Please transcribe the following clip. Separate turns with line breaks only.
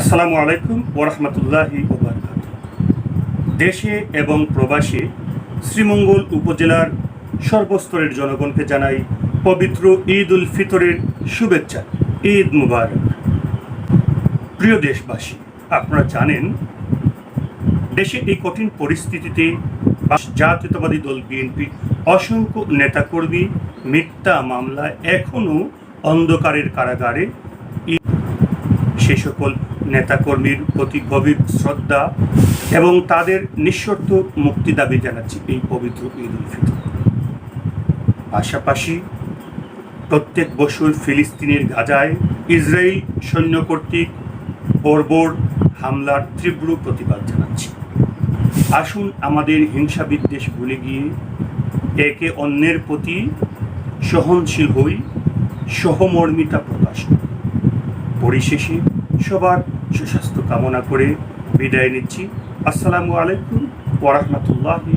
আসসালামু আলাইকুম ওরহমতুল্লাহি দেশে এবং প্রবাসে শ্রীমঙ্গল উপজেলার সর্বস্তরের জনগণকে জানাই পবিত্র ঈদ উল ফিতরের শুভেচ্ছা, ঈদ মুবারক। প্রিয় দেশবাসী, আপনারা জানেন, দেশে এই কঠিন পরিস্থিতিতে জাতীয়তাবাদী দল বিএনপি অসংখ্য নেতাকর্মী মিথ্যা মামলায় এখনও অন্ধকারের কারাগারে সে সকল নেতাকর্মীর প্রতি গভীর শ্রদ্ধা এবং তাদের নিঃশর্ত মুক্তি দাবি জানাচ্ছি এই পবিত্র ঈদ উল ফিতর। পাশাপাশি প্রত্যেক বছর ফিলিস্তিনের গাজায় ইসরায়েল সৈন্য কর্তৃক বর্বর হামলার তীব্র প্রতিবাদ জানাচ্ছি। আসুন আমাদের হিংসা বিদ্বেষ ভুলে গিয়ে একে অন্যের প্রতি সহনশীল হই, সহমর্মিতা প্রকাশ করি। পরিশেষে সবার সুস্বাস্থ্য কামনা করে বিদায় নিচ্ছি। আসসালামু আলাইকুম ওরহমতুল্লাহি